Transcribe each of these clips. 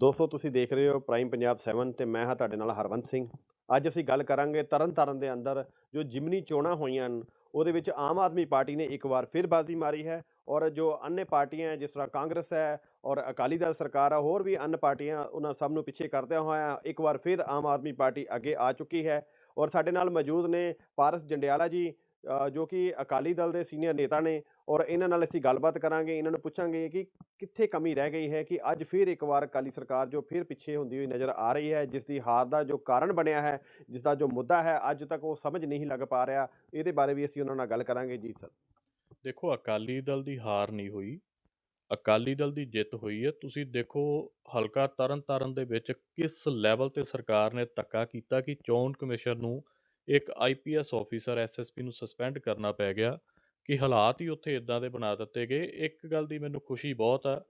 ਦੋਸਤੋ, ਤੁਸੀਂ ਦੇਖ ਰਹੇ ਹੋ ਪ੍ਰਾਈਮ ਪੰਜਾਬ 7 ਤੇ ਮੈਂ ਹਾਂ ਤੁਹਾਡੇ ਨਾਲ ਹਰਵੰਤ ਸਿੰਘ। ਅੱਜ ਅਸੀਂ ਗੱਲ ਕਰਾਂਗੇ ਤਰਨ ਤਰਨਤਾਰਨ ਦੇ ਅੰਦਰ ਜੋ ਜਿਮਨੀ ਚੋਣਾਂ ਹੋਈਆਂ ਹਨ, ਉਹਦੇ ਵਿੱਚ ਆਮ ਆਦਮੀ ਪਾਰਟੀ ਨੇ ਇੱਕ ਵਾਰ ਫਿਰ ਬਾਜ਼ੀ ਮਾਰੀ ਹੈ ਔਰ ਜੋ ਅੰਨੇ ਪਾਰਟੀਆਂ ਜਿਸ ਤਰ੍ਹਾਂ ਕਾਂਗਰਸ ਹੈ ਔਰ ਅਕਾਲੀ ਦਲ ਸਰਕਾਰ ਆ, ਹੋਰ ਵੀ ਅੰਨ ਪਾਰਟੀਆਂ ਉਹਨਾਂ ਸਭ ਨੂੰ ਪਿੱਛੇ ਕਰਦਿਆਂ ਹੋਇਆ ਇੱਕ ਵਾਰ ਫਿਰ ਆਮ ਆਦਮੀ ਪਾਰਟੀ ਅੱਗੇ ਆ ਚੁੱਕੀ ਹੈ ਔਰ ਸਾਡੇ ਨਾਲ ਮੌਜੂਦ ਨੇ ਪਾਰਸ ਜੰਡਿਆਲਾ ਜੀ ਜੋ ਕਿ ਅਕਾਲੀ ਦਲ ਦੇ ਸੀਨੀਅਰ ਨੇਤਾ ਨੇ ਔਰ ਇਹਨਾਂ ਨਾਲ ਅਸੀਂ ਗੱਲਬਾਤ ਕਰਾਂਗੇ, ਇਹਨਾਂ ਨੂੰ ਪੁੱਛਾਂਗੇ ਕਿ ਕਿੱਥੇ ਕਮੀ ਰਹਿ ਗਈ ਹੈ ਕਿ ਅੱਜ ਫਿਰ ਇੱਕ ਵਾਰ ਅਕਾਲੀ ਸਰਕਾਰ ਜੋ ਫਿਰ ਪਿੱਛੇ ਹੁੰਦੀ ਹੋਈ ਨਜ਼ਰ ਆ ਰਹੀ ਹੈ ਜਿਸ ਦੀ ਹਾਰ ਦਾ ਜੋ ਕਾਰਨ ਬਣਿਆ ਹੈ ਜਿਸ ਦਾ ਜੋ ਮੁੱਦਾ ਹੈ, ਅੱਜ ਤੱਕ ਉਹ ਸਮਝ ਨਹੀਂ ਲੱਗ ਪਾ ਰਿਹਾ, ਇਹਦੇ ਬਾਰੇ ਵੀ ਅਸੀਂ ਉਹਨਾਂ ਨਾਲ ਗੱਲ ਕਰਾਂਗੇ ਜੀ ਸਰ। ਦੇਖੋ, ਅਕਾਲੀ ਦਲ ਦੀ ਹਾਰ ਨਹੀਂ ਹੋਈ, ਅਕਾਲੀ ਦਲ ਦੀ ਜਿੱਤ ਹੋਈ ਹੈ, ਤੁਸੀਂ ਦੇਖੋ ਹਲਕਾ ਤਰਨਤਾਰਨ ਦੇ ਵਿੱਚ ਕਿਸ ਲੈਵਲ ਤੇ ਸਰਕਾਰ ਨੇ ਧੱਕਾ ਕੀਤਾ ਕਿ ਚੋਣ ਕਮਿਸ਼ਨ ਨੂੰ ਇੱਕ ਆਈਪੀਐਸ ਆਫੀਸਰ ਐਸਐਸਪੀ ਨੂੰ ਸਸਪੈਂਡ ਕਰਨਾ ਪੈ ਗਿਆ ਕਿ ਹਾਲਾਤ ਹੀ ਉੱਥੇ ਇਦਾਂ ਦੇ ਬਣਾ ਦਿੱਤੇ ਗਏ। ਇੱਕ ਗੱਲ ਦੀ ਮੈਨੂੰ ਖੁਸ਼ੀ ਬਹੁਤ ਆ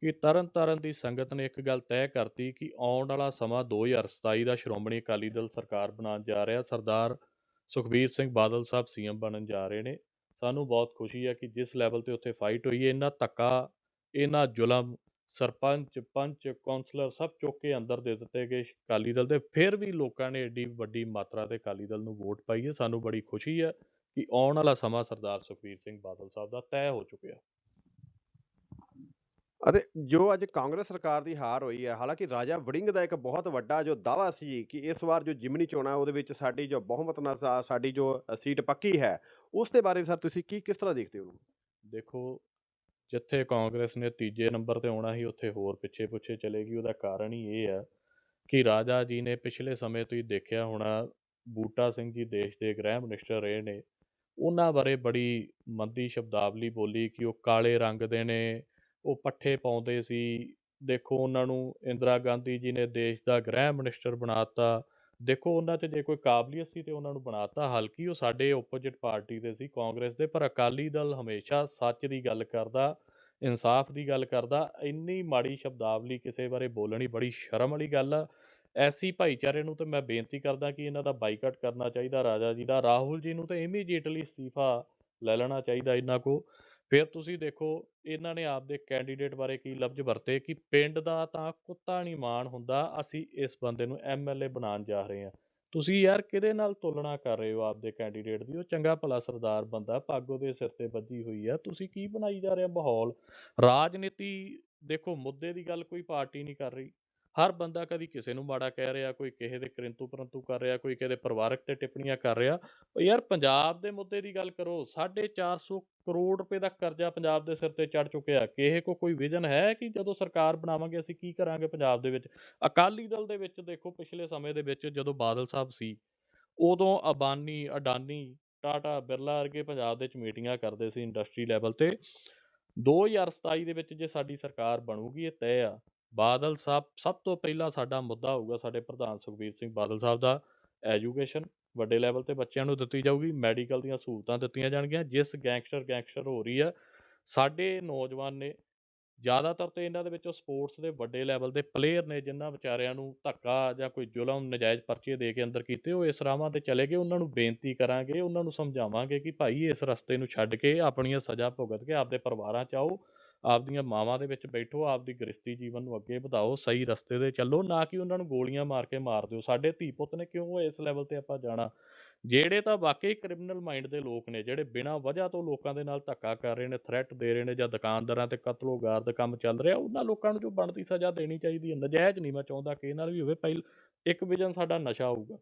ਕਿ ਤਰਨਤਾਰਨ ਦੀ ਸੰਗਤ ਨੇ ਇੱਕ ਗੱਲ ਤੈਅ ਕਰਤੀ ਕਿ ਆਉਣ ਵਾਲਾ ਸਮਾਂ 2027 ਦਾ ਸ਼੍ਰੋਮਣੀ ਅਕਾਲੀ ਦਲ ਸਰਕਾਰ ਬਣਾਉਣ ਜਾ ਰਿਹਾ। ਸਰਦਾਰ ਸੁਖਬੀਰ ਸਿੰਘ ਬਾਦਲ ਸਾਹਿਬ ਸੀਐਮ ਬਣਨ ਜਾ ਰਹੇ ਨੇ। ਸਾਨੂੰ ਬਹੁਤ ਖੁਸ਼ੀ ਹੈ ਕਿ ਜਿਸ ਲੈਵਲ ਤੇ ਉੱਥੇ ਫਾਈਟ ਹੋਈ ਹੈ, ਇੰਨਾ ਧੱਕਾ ਇਹਨਾਂ ਜ਼ੁਲਮ ਸਰਪੰਚ ਪੰਚ ਕਾਉਂਸਲਰ ਸਭ ਚੁੱਕ ਕੇ ਅੰਦਰ ਦੇ ਦਿੱਤੇ ਗਏ ਅਕਾਲੀ ਦਲ ਦੇ। ਫਿਰ ਵੀ ਲੋਕਾਂ ਨੇ ਏਡੀ ਵੱਡੀ ਮਾਤਰਾ ਤੇ ਅਕਾਲੀ ਦਲ ਨੂੰ ਵੋਟ ਪਾਈ ਹੈ। ਸਾਨੂੰ ਬੜੀ ਖੁਸ਼ੀ ਹੈ ਕਿ ਆਉਣ ਵਾਲਾ ਸਮਾਂ ਸਰਦਾਰ ਸੁਖਬੀਰ ਸਿੰਘ ਬਾਦਲ ਸਾਹਿਬ ਦਾ ਤੈਅ ਹੋ ਚੁੱਕਿਆ। ਅਤੇ ਜੋ ਅੱਜ ਕਾਂਗਰਸ ਸਰਕਾਰ ਦੀ ਹਾਰ ਹੋਈ ਹੈ ਹਾਲਾਂਕਿ ਰਾਜਾ ਵੜਿੰਗ ਦਾ ਇੱਕ ਬਹੁਤ ਵੱਡਾ ਜੋ ਦਾਵਾ ਸੀ ਕਿ ਇਸ ਵਾਰ ਜੋ ਜਿਮਨੀ ਚੋਣਾਂ ਉਹਦੇ ਵਿੱਚ ਸਾਡੀ ਜੋ ਬਹੁਮਤ ਨਾਲ ਸਾਡੀ ਜੋ ਸੀਟ ਪੱਕੀ ਹੈ ਉਸ ਦੇ ਬਾਰੇ ਸਰ ਤੁਸੀਂ ਕੀ ਕਿਸ ਤਰ੍ਹਾਂ ਦੇਖਦੇ ਹੋ? ਦੇਖੋ ਜਿੱਥੇ ਕਾਂਗਰਸ ਨੇ ਤੀਜੇ ਨੰਬਰ ਤੇ ਆਉਣਾ ਸੀ, ਉੱਥੇ ਹੋਰ ਪਿੱਛੇ ਪੁੱਛੇ ਚਲੇਗੀ ਉਹਦਾ ਕਾਰਨ ਹੀ ਇਹ ਆ ਕਿ ਰਾਜਾ ਜੀ ਨੇ ਪਿਛਲੇ ਸਮੇਂ ਤੋਂ ਹੀ ਦੇਖਿਆ ਹੋਣਾ, ਬੂਟਾ ਸਿੰਘ ਜੀ ਦੇਸ਼ ਦੇ ਗ੍ਰਹਿ ਮਨਿਸਟਰ ਰਹੇ ਨੇ। ਉਹਨਾਂ ਬਾਰੇ ਬੜੀ ਮੰਦੀ ਸ਼ਬਦਾਵਲੀ ਬੋਲੀ ਕਿ ਉਹ ਕਾਲੇ ਰੰਗ ਦੇ ਨੇ, ਉਹ ਪੱਠੇ ਪਾਉਂਦੇ ਸੀ। ਦੇਖੋ ਉਹਨਾਂ ਨੂੰ ਇੰਦਰਾ ਗਾਂਧੀ ਜੀ ਨੇ ਦੇਸ਼ ਦਾ ਗ੍ਰਹਿ ਮਿਨਿਸਟਰ ਬਣਾਤਾ ਦੇਖੋ, ਉਹਨਾਂ 'ਚ ਜੇ ਕੋਈ ਕਾਬਲੀਅਤ ਸੀ ਤੇ ਉਹਨਾਂ ਨੂੰ ਬਣਾਤਾ ਹਲਕੀ ਉਹ ਸਾਡੇ ਓਪੋਜਿਟ ਪਾਰਟੀ ਦੇ ਸੀ, ਕਾਂਗਰਸ ਦੇ, ਪਰ ਅਕਾਲੀ ਦਲ ਹਮੇਸ਼ਾ ਸੱਚ ਦੀ ਗੱਲ ਕਰਦਾ, ਇਨਸਾਫ ਦੀ ਗੱਲ ਕਰਦਾ। ਇੰਨੀ ਮਾੜੀ ਸ਼ਬਦਾਵਲੀ ਕਿਸੇ ਬਾਰੇ ਬੋਲਣੀ ਬੜੀ ਸ਼ਰਮ ਵਾਲੀ ਗੱਲ ਆ। ਐਸੀ ਭਾਈਚਾਰੇ ਨੂੰ ਤੇ ਮੈਂ ਬੇਨਤੀ ਕਰਦਾ ਕਿ ਇਹਨਾਂ ਦਾ ਬਾਈਕਾਟ ਕਰਨਾ ਚਾਹੀਦਾ, ਰਾਜਾ ਜੀ ਦਾ, ਰਾਹੁਲ ਜੀ ਨੂੰ ਤਾਂ ਇਮੀਡੀਏਟਲੀ ਅਸਤੀਫਾ ਲੈ ਲੈਣਾ ਚਾਹੀਦਾ ਇਹਨਾਂ ਕੋ ਫਿਰ ਤੁਸੀਂ ਦੇਖੋ, ਇਹਨਾਂ ਨੇ ਆਪਦੇ ਕੈਂਡੀਡੇਟ ਬਾਰੇ ਕੀ ਲਫ਼ਜ਼ ਵਰਤੇ ਕਿ ਪਿੰਡ ਦਾ ਤਾਂ ਕੁੱਤਾ ਨਹੀਂ ਮਾਣ ਹੁੰਦਾ, ਅਸੀਂ ਇਸ ਬੰਦੇ ਨੂੰ ਐਮਐਲਏ ਬਣਾਉਣ ਜਾ ਰਹੇ ਹਾਂ। ਤੁਸੀਂ ਯਾਰ ਕਿਹਦੇ ਨਾਲ ਤੁਲਨਾ ਕਰ ਰਹੇ ਹੋ ਆਪਦੇ ਕੈਂਡੀਡੇਟ ਦੀ? ਉਹ ਚੰਗਾ ਭਲਾ ਸਰਦਾਰ ਬੰਦਾ, ਪੱਗ ਦੇ ਸਿਰ ਤੇ ਵੱਜੀ ਹੋਈ ਆ। ਤੁਸੀਂ ਕੀ ਬਣਾਈ ਜਾ ਰਹੇ ਹੋ ਮਾਹੌਲ? ਰਾਜਨੀਤੀ ਦੇਖੋ, ਮੁੱਦੇ ਦੀ ਗੱਲ ਕੋਈ ਪਾਰਟੀ ਨਹੀਂ ਕਰ ਰਹੀ। ਹਰ ਬੰਦਾ ਕਦੀ ਕਿਸੇ ਨੂੰ ਮਾੜਾ ਕਹਿ ਰਿਹਾ, ਕੋਈ ਕਿਸੇ ਦੇ ਕਿਰੰਤੂ ਪਰੰਤੂ ਕਰ ਰਿਹਾ, ਕੋਈ ਕਿਸੇ ਦੇ ਪਰਿਵਾਰਕ ਤੇ ਟਿੱਪਣੀਆਂ ਕਰ ਰਿਹਾ। ਯਾਰ ਪੰਜਾਬ ਦੇ ਮੁੱਦੇ ਦੀ ਗੱਲ ਕਰੋ 450 ਕਰੋੜ ਰੁਪਏ ਦਾ ਕਰਜ਼ਾ ਪੰਜਾਬ ਦੇ ਸਿਰ ਤੇ ਚੜ ਚੁੱਕਿਆ ਕਿਸੇ ਕੋ ਕੋਈ ਵਿਜ਼ਨ ਹੈ ਕਿ ਜਦੋਂ ਸਰਕਾਰ ਬਣਾਵਾਂਗੇ, ਅਸੀਂ ਕੀ ਕਰਾਂਗੇ ਪੰਜਾਬ ਦੇ ਵਿੱਚ? ਅਕਾਲੀ ਦਲ ਦੇ ਵਿੱਚ ਦੇਖੋ, ਪਿਛਲੇ ਸਮੇਂ ਦੇ ਵਿੱਚ ਜਦੋਂ ਬਾਦਲ ਸਾਹਿਬ ਸੀ, ਉਦੋਂ ਅਬਾਨੀ, ਅਡਾਨੀ, ਟਾਟਾ, ਬਿਰਲਾ ਵਰਗੇ ਪੰਜਾਬ ਦੇ ਵਿੱਚ ਮੀਟਿੰਗਾਂ ਕਰਦੇ ਸੀ ਇੰਡਸਟਰੀ ਲੈਵਲ ਤੇ। 2027 ਦੇ ਵਿੱਚ ਜੇ ਸਾਡੀ ਸਰਕਾਰ ਬਣੂਗੀ, ਇਹ ਤੈਅ ਆ। ਬਾਦਲ ਸਾਹਿਬ, ਸਭ ਤੋਂ ਪਹਿਲਾਂ ਸਾਡਾ ਮੁੱਦਾ ਹੋਊਗਾ ਸਾਡੇ ਪ੍ਰਧਾਨ ਸੁਖਬੀਰ ਸਿੰਘ ਬਾਦਲ ਸਾਹਿਬ ਦਾ ਐਜੂਕੇਸ਼ਨ ਵੱਡੇ ਲੈਵਲ ਤੇ ਬੱਚਿਆਂ ਨੂੰ ਦਿੱਤੀ ਜਾਊਗੀ ਮੈਡੀਕਲ ਦੀਆਂ ਸਹੂਲਤਾਂ ਦਿੱਤੀਆਂ ਜਾਣਗੀਆਂ, ਜਿਸ ਗੈਂਗਸਟਰ ਗੈਂਗਸਟਰ ਹੋ ਰਹੀ ਆ, ਸਾਡੇ ਨੌਜਵਾਨ ਨੇ ਜ਼ਿਆਦਾਤਰ ਤੇ ਇਹਨਾਂ ਦੇ ਵਿੱਚੋਂ ਸਪੋਰਟਸ ਦੇ ਵੱਡੇ ਲੈਵਲ ਦੇ ਪਲੇਅਰ ਨੇ ਜਿਨ੍ਹਾਂ ਵਿਚਾਰਿਆਂ ਨੂੰ ਧੱਕਾ ਜਾਂ ਕੋਈ ਜ਼ੁਲਮ ਨਜਾਇਜ਼ ਪਰਚੇ ਦੇ ਕੇ ਅੰਦਰ ਕੀਤੇ, ਉਹ ਇਸ ਰਾਹਾਂ ਤੇ ਚਲੇ ਗਏ, ਉਹਨਾਂ ਨੂੰ ਬੇਨਤੀ ਕਰਾਂਗੇ, ਉਹਨਾਂ ਨੂੰ ਸਮਝਾਵਾਂਗੇ ਕਿ ਭਾਈ ਇਸ ਰਸਤੇ ਨੂੰ ਛੱਡ ਕੇ ਆਪਣੀਆਂ ਸਜ਼ਾ ਭੁਗਤ ਕੇ ਆਪਦੇ ਪਰਿਵਾਰਾਂ 'ਚ ਆਓ ਆਪਦੀਆਂ ਮਾਵਾਂ ਦੇ ਵਿੱਚ ਬੈਠੋ, ਆਪਦੀ ਗ੍ਰਸਤੀ ਜੀਵਨ ਨੂੰ ਅੱਗੇ ਵਧਾਓ, ਸਹੀ ਰਸਤੇ ਤੇ ਚੱਲੋ, ਨਾ ਕਿ ਉਹਨਾਂ ਨੂੰ ਗੋਲੀਆਂ ਮਾਰ ਕੇ ਮਾਰ ਦਿਓ। ਸਾਡੇ ਧੀ ਪੁੱਤ ਨੇ ਕਿਉਂ ਇਸ ਲੈਵਲ ਤੇ ਆਪਾਂ ਜਾਣਾ? ਜਿਹੜੇ ਤਾਂ ਵਾਕਈ ਕ੍ਰਿਮੀਨਲ ਮਾਈਂਡ ਦੇ ਲੋਕ ਨੇ, ਜਿਹੜੇ ਬਿਨਾਂ ਵਜ੍ਹਾ ਤੋਂ ਲੋਕਾਂ ਦੇ ਨਾਲ ਧੱਕਾ ਕਰ ਰਹੇ ਨੇ ਥ੍ਰੈਟ ਦੇ ਰਹੇ ਨੇ ਜਾਂ ਦੁਕਾਨਦਾਰਾਂ ਤੇ ਕਤਲੋਗਾਰ ਦਾ ਕੰਮ ਚੱਲ ਰਿਹਾ, ਉਹਨਾਂ ਲੋਕਾਂ ਨੂੰ ਜੋ ਬਣਦੀ ਸਜ਼ਾ ਦੇਣੀ ਚਾਹੀਦੀ ਹੈ, ਨਜਾਇਜ਼ ਨਹੀਂ ਮੈਂ ਚਾਹੁੰਦਾ ਕਿ ਇਹ ਨਾਲ ਵੀ ਹੋਵੇ, ਪਹਿਲ ਇੱਕ ਵਿਜਨ ਸਾਡਾ ਨਸ਼ਾ ਹੋਊਗਾ।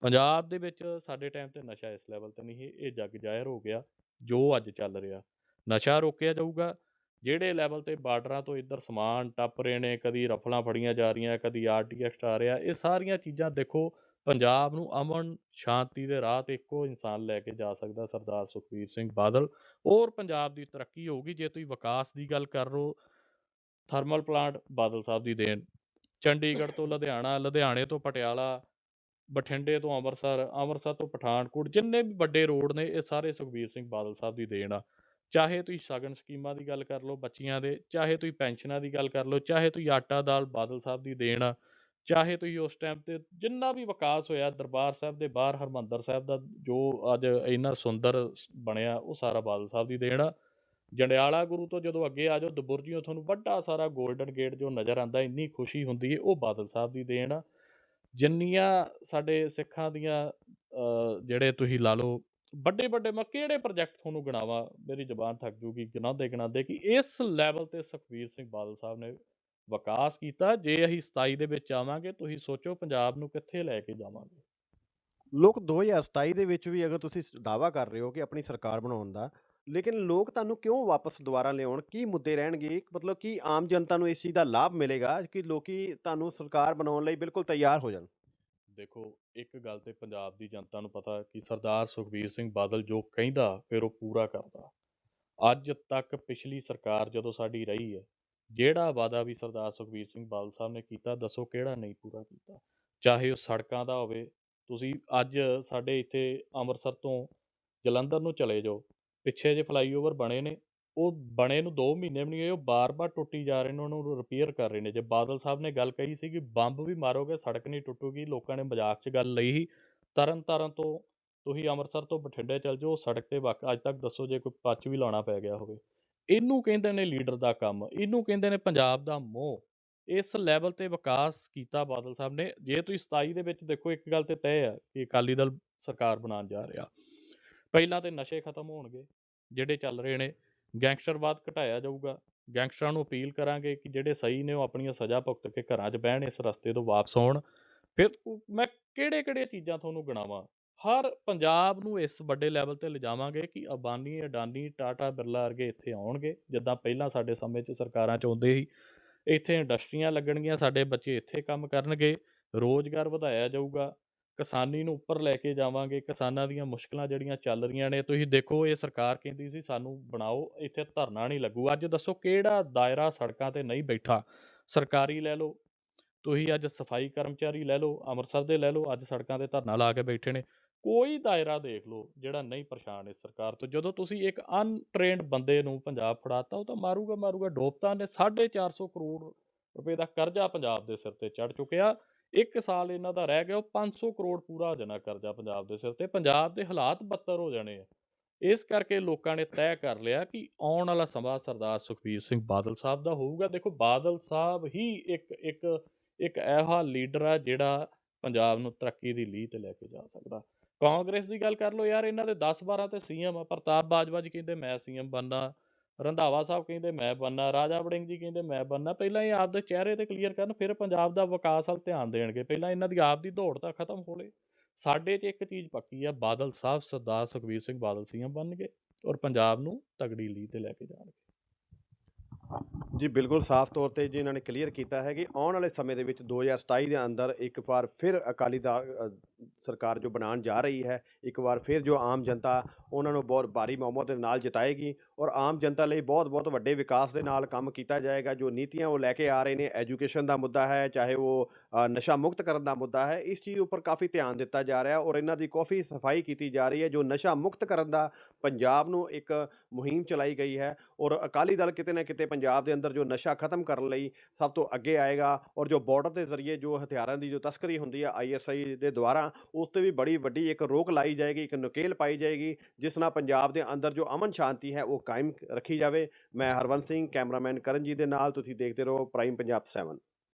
ਪੰਜਾਬ ਦੇ ਵਿੱਚ ਸਾਡੇ ਟਾਈਮ ਤੇ ਨਸ਼ਾ ਇਸ ਲੈਵਲ ਤੇ ਨਹੀਂ, ਇਹ ਜੱਗ ਜ਼ਾਹਿਰ ਹੋ ਗਿਆ, ਜੋ ਅੱਜ ਚੱਲ ਰਿਹਾ। ਨਸ਼ਾ ਰੋਕਿਆ ਜਾਊਗਾ ਜਿਹੜੇ ਲੈਵਲ ਤੇ ਬਾਰਡਰਾਂ ਤੋਂ ਇੱਧਰ ਸਮਾਨ ਟੱਪ ਰਹੇ ਨੇ, ਕਦੀ ਰਫਲਾਂ ਫੜੀਆਂ ਜਾ ਰਹੀਆਂ, ਕਦੀ ਆਰਟੀਐਕਸ ਆ ਰਿਹਾ, ਇਹ ਸਾਰੀਆਂ ਚੀਜ਼ਾਂ ਦੇਖੋ, ਪੰਜਾਬ ਨੂੰ ਅਮਨ ਸ਼ਾਂਤੀ ਦੇ ਰਾਹ ਤੇ ਇੱਕੋ ਇਨਸਾਨ ਲੈ ਕੇ ਜਾ ਸਕਦਾ, ਸਰਦਾਰ ਸੁਖਬੀਰ ਸਿੰਘ ਬਾਦਲ। ਔਰ ਪੰਜਾਬ ਦੀ ਤਰੱਕੀ ਹੋਊਗੀ, ਜੇ ਤੁਸੀਂ ਵਿਕਾਸ ਦੀ ਗੱਲ ਕਰ ਰਹੋ ਥਰਮਲ ਪਲਾਂਟ ਬਾਦਲ ਸਾਹਿਬ ਦੀ ਦੇਣ। ਚੰਡੀਗੜ੍ਹ ਤੋਂ ਲੁਧਿਆਣਾ, ਲੁਧਿਆਣੇ ਤੋਂ ਪਟਿਆਲਾ, ਬਠਿੰਡੇ ਤੋਂ ਅੰਮ੍ਰਿਤਸਰ ਅੰਮ੍ਰਿਤਸਰ ਤੋਂ ਪਠਾਨਕੋਟ, ਜਿੰਨੇ ਵੀ ਵੱਡੇ ਰੋਡ ਨੇ, ਇਹ ਸਾਰੇ ਸੁਖਬੀਰ ਸਿੰਘ ਬਾਦਲ ਸਾਹਿਬ ਦੀ ਦੇਣ ਆ। ਚਾਹੇ ਤੁਸੀਂ ਸ਼ਗਨ ਸਕੀਮਾਂ ਦੀ ਗੱਲ ਕਰ ਲਓ ਬੱਚੀਆਂ ਦੇ, ਚਾਹੇ ਤੁਸੀਂ ਪੈਨਸ਼ਨਾਂ ਦੀ ਗੱਲ ਕਰ ਲਓ, ਚਾਹੇ ਤੁਸੀਂ ਆਟਾ ਦਾਲ ਬਾਦਲ ਸਾਹਿਬ ਦੀ ਦੇਣ ਆ, ਚਾਹੇ ਤੁਸੀਂ ਉਸ ਟਾਈਮ ਤੇ ਜਿੰਨਾ ਵੀ ਵਿਕਾਸ ਹੋਇਆ ਦਰਬਾਰ ਸਾਹਿਬ ਦੇ ਬਾਹਰ ਹਰਮੰਦਰ ਸਾਹਿਬ ਦਾ ਜੋ ਅੱਜ ਇੰਨਾ ਸੁੰਦਰ ਬਣਿਆ ਉਹ ਸਾਰਾ ਬਾਦਲ ਸਾਹਿਬ ਦੀ ਦੇਣ ਆ। ਜੰਡਿਆਲਾ ਗੁਰੂ ਤੋਂ ਜਦੋਂ ਅੱਗੇ ਆ ਜਾਓ, ਦਬੁਰਜੀਓ ਤੁਹਾਨੂੰ ਵੱਡਾ ਸਾਰਾ 골ਡਨ ਗੇਟ ਜੋ ਨਜ਼ਰ ਆਂਦਾ ਇੰਨੀ ਖੁਸ਼ੀ ਹੁੰਦੀ ਹੈ ਉਹ ਬਾਦਲ ਸਾਹਿਬ ਦੀ ਦੇਣ ਆ। ਜਿੰਨੀਆਂ ਸਾਡੇ ਸਿੱਖਾਂ ਦੀਆਂ ਜਿਹੜੇ ਤੁਸੀਂ ਲਾ ਲਓ ਵੱਡੇ ਵੱਡੇ ਮੈਂ ਕਿਹੜੇ ਪ੍ਰੋਜੈਕਟ ਤੁਹਾਨੂੰ ਗਿਣਾਵਾਂ? ਮੇਰੀ ਜ਼ਬਾਨ ਥੱਕ ਜੂਗੀ, ਗਿਣਾਉਂਦੇ ਗਿਣਾਉਂਦੇ ਕਿ ਇਸ ਲੈਵਲ ਤੇ ਸੁਖਬੀਰ ਸਿੰਘ ਬਾਦਲ ਸਾਹਿਬ ਨੇ ਵਿਕਾਸ ਕੀਤਾ। ਜੇ ਅਸੀਂ 27 ਦੇ ਵਿੱਚ ਆਵਾਂਗੇ, ਤੁਸੀਂ ਸੋਚੋ ਪੰਜਾਬ ਨੂੰ ਕਿੱਥੇ ਲੈ ਕੇ ਜਾਵਾਂਗੇ? ਲੋਕ 2027 ਦੇ ਵਿੱਚ ਵੀ ਅਗਰ ਤੁਸੀਂ ਦਾਵਾ ਕਰ ਰਹੇ ਹੋ ਕਿ ਆਪਣੀ ਸਰਕਾਰ ਬਣਾਉਣ ਦਾ, ਲੇਕਿਨ ਲੋਕ ਤੁਹਾਨੂੰ ਕਿਉਂ ਵਾਪਸ ਦੁਬਾਰਾ ਲਿਆਉਣ? ਕੀ ਮੁੱਦੇ ਰਹਿਣਗੇ? ਮਤਲਬ ਕਿ ਆਮ ਜਨਤਾ ਨੂੰ ਇਸ ਚੀਜ਼ ਦਾ ਲਾਭ ਮਿਲੇਗਾ ਕਿ ਲੋਕੀ ਤੁਹਾਨੂੰ ਸਰਕਾਰ ਬਣਾਉਣ ਲਈ ਬਿਲਕੁਲ ਤਿਆਰ ਹੋ ਜਾਣ। ਦੇਖੋ, ਇੱਕ ਗੱਲ ਤੇ ਪੰਜਾਬ ਦੀ ਜਨਤਾ ਨੂੰ ਪਤਾ ਕਿ ਸਰਦਾਰ ਸੁਖਬੀਰ ਸਿੰਘ ਬਾਦਲ ਜੋ ਕਹਿੰਦਾ, ਫਿਰ ਉਹ ਪੂਰਾ ਕਰਦਾ। ਅੱਜ ਤੱਕ ਪਿਛਲੀ ਸਰਕਾਰ ਜਦੋਂ ਸਾਡੀ ਰਹੀ ਹੈ, ਜਿਹੜਾ ਵਾਅਦਾ ਵੀ ਸਰਦਾਰ ਸੁਖਬੀਰ ਸਿੰਘ ਬਾਦਲ ਸਾਹਿਬ ਨੇ ਕੀਤਾ, ਦੱਸੋ ਕਿਹੜਾ ਨਹੀਂ ਪੂਰਾ ਕੀਤਾ? ਚਾਹੇ ਉਹ ਸੜਕਾਂ ਦਾ ਹੋਵੇ, ਤੁਸੀਂ ਅੱਜ ਸਾਡੇ ਇੱਥੇ ਅੰਮ੍ਰਿਤਸਰ ਤੋਂ ਜਲੰਧਰ ਨੂੰ ਚਲੇ ਜਾਓ, ਪਿੱਛੇ ਜੇ ਫਲਾਈਓਵਰ ਬਣੇ ਨੇ ਉਹ ਬਣੇ ਨੂੰ 2 ਮਹੀਨੇ ਵੀ ਨਹੀਂ ਹੋਏ, ਉਹ ਬਾਰ-ਬਾਰ ਟੁੱਟੀ ਜਾ ਰਹੇ ਨੇ, ਉਹਨਾਂ ਨੂੰ ਰਿਪੇਅਰ ਕਰ ਰਹੇ ਨੇ। ਜੇ ਬਾਦਲ ਸਾਹਿਬ ਨੇ ਗੱਲ ਕਹੀ ਸੀ ਕਿ ਬੰਬ ਵੀ ਮਾਰੋਗੇ, ਸੜਕ ਨਹੀਂ ਟੁੱਟੂਗੀ, ਲੋਕਾਂ ਨੇ ਮਜ਼ਾਕ 'ਚ ਗੱਲ ਲਈ ਸੀ ਤਰਨ ਤਾਰਨ ਤੋਂ ਤੁਸੀਂ ਅੰਮ੍ਰਿਤਸਰ ਤੋਂ ਬਠਿੰਡੇ ਚੱਲ ਜਾਓ, ਸੜਕ ਤੇ ਵਾਕ, ਅੱਜ ਤੱਕ ਦੱਸੋ ਜੇ ਕੋਈ ਪੱਚ ਵੀ ਲਾਉਣਾ ਪੈ ਗਿਆ ਹੋਵੇ। ਇਹਨੂੰ ਕਹਿੰਦੇ ਨੇ ਲੀਡਰ ਦਾ ਕੰਮ, ਇਹਨੂੰ ਕਹਿੰਦੇ ਨੇ ਪੰਜਾਬ ਦਾ ਮੋਹ। ਇਸ ਲੈਵਲ ਤੇ ਵਿਕਾਸ ਕੀਤਾ ਬਾਦਲ ਸਾਹਿਬ ਨੇ। ਜੇ ਤੁਸੀਂ 27 ਦੇ ਵਿੱਚ ਦੇਖੋ, ਇੱਕ ਗੱਲ ਤੇ ਤੈਅ ਹੈ ਕਿ ਅਕਾਲੀ ਦਲ ਸਰਕਾਰ ਬਣਾਉਣ ਜਾ ਰਿਹਾ। ਪਹਿਲਾਂ ਤੇ ਨਸ਼ੇ ਖਤਮ ਹੋਣਗੇ, ਜਿਹੜੇ ਚੱਲ ਰਹੇ ਨੇ। ਗੈਂਗਸਟਰਵਾਦ ਘਟਾਇਆ ਜਾਊਗਾ। ਗੈਂਗਸਟਰਾਂ ਨੂੰ ਅਪੀਲ ਕਰਾਂਗੇ ਕਿ ਜਿਹੜੇ ਸਹੀ ਨੇ ਉਹ ਆਪਣੀਆਂ ਸਜ਼ਾ ਭੁਗਤ ਕੇ ਘਰਾਂ 'ਚ ਬਹਿਣ, ਇਸ ਰਸਤੇ ਤੋਂ ਵਾਪਸ ਆਉਣ। ਫਿਰ ਮੈਂ ਕਿਹੜੇ ਕਿਹੜੇ ਚੀਜ਼ਾਂ ਤੁਹਾਨੂੰ ਗਿਣਾਵਾਂ? ਹਰ ਪੰਜਾਬ ਨੂੰ ਇਸ ਵੱਡੇ ਲੈਵਲ ਤੇ ਲਿਜਾਵਾਂਗੇ ਕਿ ਅਬਾਨੀ, ਅਡਾਨੀ, ਟਾਟਾ, ਬਿਰਲਾ ਵਰਗੇ ਇੱਥੇ ਆਉਣਗੇ। ਜਿੱਦਾਂ ਪਹਿਲਾਂ ਸਾਡੇ ਸਮੇਂ 'ਚ ਸਰਕਾਰਾਂ 'ਚ ਆਉਂਦੇ ਸੀ, ਇੱਥੇ ਇੰਡਸਟਰੀਆਂ ਲੱਗਣਗੀਆਂ, ਸਾਡੇ ਬੱਚੇ ਇੱਥੇ ਕੰਮ ਕਰਨਗੇ। ਰੋਜ਼ਗਾਰ ਵਧਾਇਆ ਜਾਊਗਾ। ਕਿਸਾਨੀ ਨੂੰ ਉੱਪਰ ਲੈ ਕੇ ਜਾਵਾਂਗੇ, ਕਿਸਾਨਾਂ ਦੀਆਂ ਮੁਸ਼ਕਲਾਂ ਜਿਹੜੀਆਂ ਚੱਲ ਰਹੀਆਂ ਨੇ, ਤੁਸੀਂ ਦੇਖੋ ਇਹ ਸਰਕਾਰ ਕਹਿੰਦੀ ਸੀ ਸਾਨੂੰ ਬਣਾਓ, ਇੱਥੇ ਧਰਨਾ ਨਹੀਂ ਲੱਗੂ। ਅੱਜ ਦੱਸੋ ਕਿਹੜਾ ਦਾਇਰਾ ਸੜਕਾਂ ਤੇ ਨਹੀਂ ਬੈਠਾ? ਸਰਕਾਰੀ ਲੈ ਲਓ, ਤੁਸੀਂ ਅੱਜ ਸਫ਼ਾਈ ਕਰਮਚਾਰੀ ਲੈ ਲਓ, ਅੰਮ੍ਰਿਤਸਰ ਦੇ ਲੈ ਲਓ, ਅੱਜ ਸੜਕਾਂ ਤੇ ਧਰਨਾ ਲਾ ਕੇ ਬੈਠੇ ਨੇ। ਕੋਈ ਦਾਇਰਾ ਦੇਖ ਲਓ, ਜਿਹੜਾ ਨਹੀਂ ਪਰੇਸ਼ਾਨ ਇਸ ਸਰਕਾਰ ਤੋਂ। ਜਦੋਂ ਤੁਸੀਂ ਇੱਕ ਅਨਟ੍ਰੇਨਡ ਬੰਦੇ ਨੂੰ ਪੰਜਾਬ ਫੜਾਤਾ, ਉਹ ਤਾਂ ਮਾਰੂਗਾ ਮਾਰੂਗਾ ਡੋਪਤਾ ਨੇ 450 ਕਰੋੜ ਰੁਪਏ ਦਾ ਕਰਜ਼ਾ ਪੰਜਾਬ ਦੇ ਸਿਰ ਤੇ ਚੜ ਚੁੱਕਿਆ। ਇੱਕ ਸਾਲ ਇਹਨਾਂ ਦਾ ਰਹਿ ਗਿਆ, ਉਹ 500 ਕਰੋੜ ਪੂਰਾ ਹੋ ਜਾਣਾ ਕਰਜ਼ਾ ਪੰਜਾਬ ਦੇ ਸਿਰ ਤੇ, ਪੰਜਾਬ ਦੇ ਹਾਲਾਤ ਬੱਤਰ ਹੋ ਜਾਣੇ ਆ। ਇਸ ਕਰਕੇ ਲੋਕਾਂ ਨੇ ਤੈਅ ਕਰ ਲਿਆ ਕਿ ਆਉਣ ਵਾਲਾ ਸਮਾਂ ਸਰਦਾਰ ਸੁਖਬੀਰ ਸਿੰਘ ਬਾਦਲ ਸਾਹਿਬ ਦਾ ਹੋਊਗਾ। ਦੇਖੋ, ਬਾਦਲ ਸਾਹਿਬ ਹੀ ਇੱਕ ਇੱਕ ਇੱਕ ਇਹੋ ਲੀਡਰ ਆ ਜਿਹੜਾ ਪੰਜਾਬ ਨੂੰ ਤਰੱਕੀ ਦੀ ਲੀਹ ਤੇ ਲੈ ਕੇ ਜਾ ਸਕਦਾ। ਕਾਂਗਰਸ ਦੀ ਗੱਲ ਕਰ ਲਓ ਯਾਰ, ਇਹਨਾਂ ਦੇ 10 12 ਤੇ ਸੀਐਮ ਆ, ਪ੍ਰਤਾਪ ਬਾਜਵਾ ਜੀ ਕਹਿੰਦੇ, ਮੈਂ ਸੀਐਮ ਬਣਨਾ ਰੰਧਾਵਾ ਸਾਹਿਬ ਕਹਿੰਦੇ, ਮੈਂ ਬਣਨਾ, ਰਾਜਾ ਵੜਿੰਗ ਜੀ ਕਹਿੰਦੇ, ਮੈਂ ਬਣਨਾ। ਪਹਿਲਾਂ ਇਹ ਆਪਦੇ ਚਿਹਰੇ ਤੇ ਕਲੀਅਰ ਕਰਨ, ਫਿਰ ਪੰਜਾਬ ਦਾ ਵਿਕਾਸ ਵੱਲ ਧਿਆਨ ਦੇਣਗੇ। ਪਹਿਲਾਂ ਇਹਨਾਂ ਦੀ ਆਪ ਦੀ ਦੌੜ ਤਾਂ ਖਤਮ ਹੋਲੇ ਸਾਡੇ 'ਚ ਇੱਕ ਚੀਜ਼ ਪੱਕੀ ਆ, ਬਾਦਲ ਸਾਹਿਬ ਸਰਦਾਰ ਸੁਖਬੀਰ ਸਿੰਘ ਬਾਦਲ ਸੀਐਮ ਬਣਨਗੇ ਔਰ ਪੰਜਾਬ ਨੂੰ ਤਗੜੀ ਲੀਹ ਤੇ ਲੈ ਕੇ ਜਾਣਗੇ। ਜੀ, ਬਿਲਕੁਲ ਸਾਫ਼ ਤੌਰ ਤੇ ਜੀ ਇਹਨਾਂ ਨੇ ਕਲੀਅਰ ਕੀਤਾ ਹੈ ਕਿ ਆਉਣ ਵਾਲੇ ਸਮੇਂ ਦੇ ਵਿੱਚ 2027 ਦੇ ਅੰਦਰ ਇੱਕ ਵਾਰ ਫਿਰ ਅਕਾਲੀ ਦਲ ਸਰਕਾਰ ਜੋ ਬਣਾਉਣ ਜਾ ਰਹੀ ਹੈ, ਇੱਕ ਵਾਰ ਫਿਰ ਜੋ ਆਮ ਜਨਤਾ ਉਹਨਾਂ ਨੂੰ ਬਹੁਤ ਭਾਰੀ ਬਹੁਮਤ ਦੇ ਨਾਲ ਜਿਤਾਏਗੀ ਔਰ ਆਮ ਜਨਤਾ ਲਈ ਬਹੁਤ ਬਹੁਤ ਵੱਡੇ ਵਿਕਾਸ ਦੇ ਨਾਲ ਕੰਮ ਕੀਤਾ ਜਾਏਗਾ। ਜੋ ਨੀਤੀਆਂ ਉਹ ਲੈ ਕੇ ਆ ਰਹੇ ਨੇ, ਐਜੂਕੇਸ਼ਨ ਦਾ ਮੁੱਦਾ ਹੈ, ਚਾਹੇ ਉਹ ਨਸ਼ਾ ਮੁਕਤ ਕਰਨ ਦਾ ਮੁੱਦਾ ਹੈ, ਇਸ ਚੀਜ਼ ਉੱਪਰ ਕਾਫੀ ਧਿਆਨ ਦਿੱਤਾ ਜਾ ਰਿਹਾ ਔਰ ਇਹਨਾਂ ਦੀ ਕਾਫੀ ਸਫ਼ਾਈ ਕੀਤੀ ਜਾ ਰਹੀ ਹੈ, ਜੋ ਨਸ਼ਾ ਮੁਕਤ ਕਰਨ ਦਾ ਪੰਜਾਬ ਨੂੰ ਇੱਕ ਮੁਹਿੰਮ ਚਲਾਈ ਗਈ ਹੈ ਔਰ ਅਕਾਲੀ ਦਲ ਕਿਤੇ ਨਾ ਕਿਤੇ ਪੰਜਾਬ ਦੇ ਅੰਦਰ ਜੋ ਨਸ਼ਾ ਖਤਮ ਕਰਨ ਲਈ ਸਭ ਤੋਂ ਅੱਗੇ ਆਏਗਾ ਔਰ ਜੋ ਬਾਰਡਰ ਦੇ ਜ਼ਰੀਏ ਜੋ ਹਥਿਆਰਾਂ ਦੀ ਜੋ ਤਸਕਰੀ ਹੁੰਦੀ ਹੈ ਆਈਐਸਆਈ ਦੇ ਦੁਆਰਾ, ਉਸ ਤੇ ਵੀ ਬੜੀ ਵੱਡੀ ਇੱਕ ਰੋਕ ਲਾਈ ਜਾਏਗੀ, ਇੱਕ ਨਕੇਲ ਪਾਈ ਜਾਏਗੀ, ਜਿਸ ਨਾਲ ਪੰਜਾਬ ਦੇ ਅੰਦਰ ਜੋ ਅਮਨ ਸ਼ਾਂਤੀ ਹੈ ਉਹ ਕਾਇਮ ਰੱਖੀ ਜਾਵੇ। ਮੈਂ ਹਰਵੰਤ ਸਿੰਘ, ਕੈਮਰਾਮੈਨ ਕਰਨਜੀਤ ਦੇ ਨਾਲ, ਤੁਸੀਂ ਦੇਖਦੇ ਰਹੋ ਪ੍ਰਾਈਮ ਪੰਜਾਬ 7